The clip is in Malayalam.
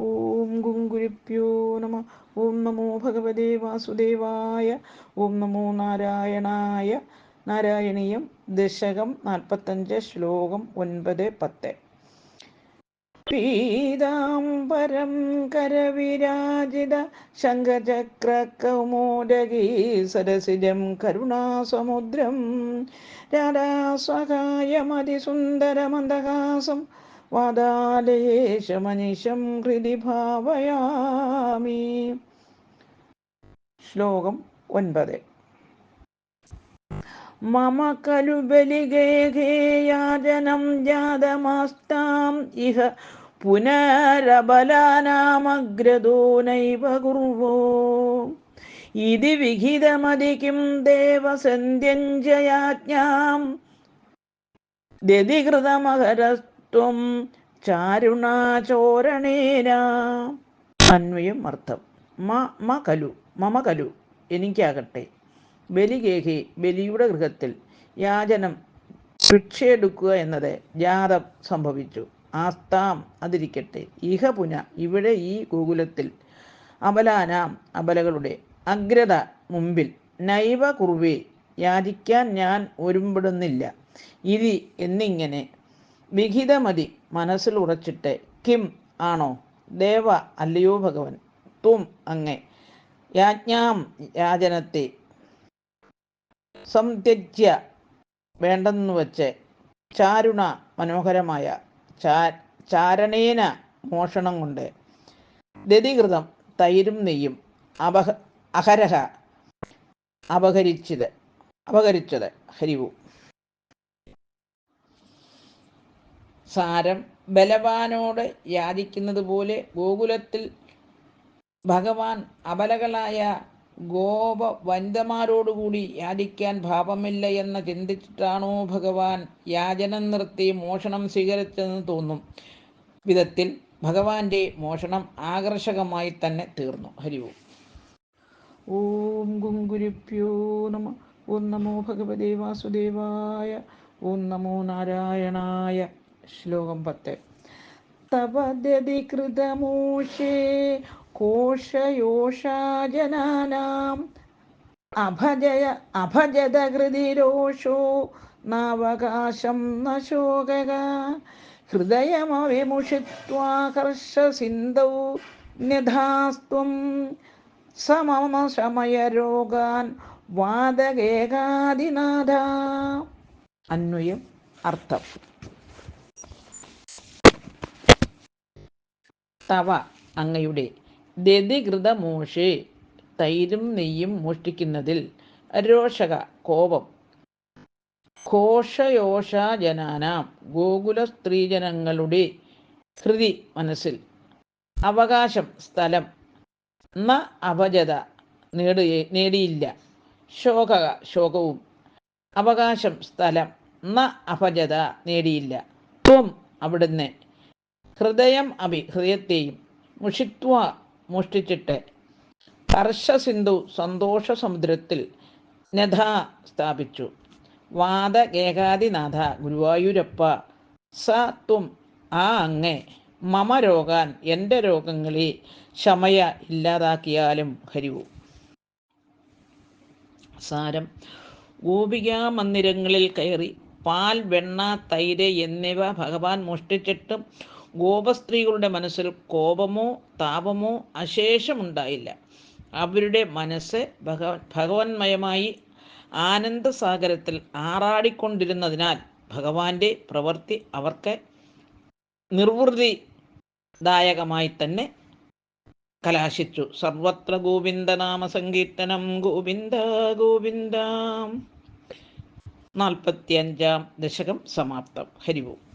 ഓം ഗുങ്കുരിപ്യോ നമ. ഓം നമോ ഭഗവതേ വാസുദേവായ. ഓം നമോ നാരായണായ. നാരായണീയം ദശകം നാൽപ്പത്തഞ്ച് ശ്ലോകം ഒൻപത് പത്ത്. പീതാംബരം കരവിരാജിത ശംഖചക്രകൗമോദഗീ സരസിജം കരുണാസമുദ്രം. രാധാസ്വകായമതിസുന്ദരമന്ദഹാസം വാദാലയേശമനിശം ഹൃദി ഭാവയാമി. ശ്ലോകം ഒൻപത്. മമ കലു ബലിഗേയാജനം ജാതമാസ്താം. ഇഹ പുനരബലാനാമഗ്രദോ നൈവ കുർവോ. ഇതി വിഹിതമതിക്കും ദേവസന്ധ്യഞ്ജയാജ്ഞാം. ദതികൃതമഹരസ്ത്വം ചാരുണാചോരണേന. അന്വയം അർത്ഥം. മ മ കലു മമ കലു എനിക്കാകട്ടെ. ബലിഗേഹി ബലിയുടെ ഗൃഹത്തിൽ യാചനം ഭിക്ഷയെടുക്കുക എന്നത് ജാതം സംഭവിച്ചു. ആസ്താം അതിരിക്കട്ടെ. ഇഹ പുന ഇവിടെ ഈ ഗോകുലത്തിൽ അബലാനാം അബലകളുടെ അഗ്രത മുമ്പിൽ നൈവ കുറുവേ യാചിക്കാൻ ഞാൻ ഒരുമ്പെടുന്നില്ല. ഇതി എന്നിങ്ങനെ വിഹിതമതി മനസ്സിൽ ഉറച്ചിട്ട് കിം ആണോ? ദേവ അല്ലയോ ഭഗവൻ? തും അങ്ങേ. യാജ്ഞാം യാചനത്തെ സംത്യജ്യ വേണ്ടെന്ന് വച്ച് ചാരുണ മനോഹരമായ ചാരണേന മോഷണം കൊണ്ട് ദതികൃതം തൈരും നെയ്യും അപഹ അഹരഹ അപഹരിച്ചത്. അപഹരിച്ചത്. ഹരിവു. സാരം ബലവാനോട് യാചിക്കുന്നത് പോലെ ഗോകുലത്തിൽ ഭഗവാൻ അബലകളായ ഗോപ വനിതമാരോടുകൂടി യാചിക്കാൻ ഭാവമില്ല എന്ന് ചിന്തിച്ചിട്ടാണോ ഭഗവാൻ യാചനം നിർത്തി മോഷണം സ്വീകരിച്ചതെന്ന് തോന്നും. വിധത്തിൽ ഭഗവാന്റെ മോഷണം ആകർഷകമായി തന്നെ തീർന്നു. ഹരി ഓം. ഗുങ്കുരിപ്യോ നമ. ഓം നമോ ഭഗവതേ വാസുദേവായ. ഓം നമോ നാരായണായ. ശ്ലോകം പത്ത്. തപദ്യതികൃതമോഷേ കോശയോഷാജനാനാം അഭജയ അഭജത ഹൃദിരോഷോ നാവകാശം ന ശോകക ഹൃദയമവിമുഷിത്വാകർഷസിന്ധൗ ന്യധാസ്ത്വം സമമ ശമയരോഗാൻ വാദകേകാദിനാഥ. അന്വയം അർത്ഥം. തവ അങ്ങയുടെ ദതികൃതമോഷേ തൈരും നെയ്യും മോഷ്ടിക്കുന്നതിൽ രോഷക കോപം. ഘോഷയോഷാജനാനാം ഗോകുല സ്ത്രീജനങ്ങളുടെ ഹൃതി മനസ്സിൽ അവകാശം സ്ഥലം ന അപജത നേടി നേടിയില്ല. ശോക ശോകവും അവകാശം സ്ഥലം ന അപജത നേടിയില്ല. ത്വം അവിടുന്ന് ഹൃദയം അഭി ഹൃദയത്തെയും മുഷിത്വ മോഷ്ടിച്ചിട്ട് ഹർഷസിന്ധു സന്തോഷ സമുദ്രത്തിൽ നഥ സ്ഥാപിച്ചു. വാദ ഏകാദിനാഥ ഗുരുവായൂരപ്പ സ ത്വം ആ അങ്ങേ മമ രോഗാൻ എന്റെ രോഗങ്ങളെ ക്ഷമയ ഇല്ലാതാക്കിയാലും ഹരിവു. സാരം ഗോപികാ മന്ദിരങ്ങളിൽ കയറി പാൽ വെണ്ണ തൈര് എന്നിവ ഭഗവാൻ മോഷ്ടിച്ചിട്ടും ഗോപസ്ത്രീകളുടെ മനസ്സിൽ കോപമോ താപമോ അശേഷമുണ്ടായില്ല. അവരുടെ മനസ്സ് ഭഗവ ഭഗവന്മയമായി ആനന്ദസാഗരത്തിൽ ആറാടിക്കൊണ്ടിരുന്നതിനാൽ ഭഗവാന്റെ പ്രവൃത്തി അവർക്ക് നിർവൃതിദായകമായി തന്നെ കലാശിച്ചു. സർവത്ര ഗോവിന്ദനാമ സങ്കീർത്തനം ഗോവിന്ദ ഗോവിന്ദ. നാൽപ്പത്തിയഞ്ചാം ദശകം സമാപ്തം. ഹരിവും.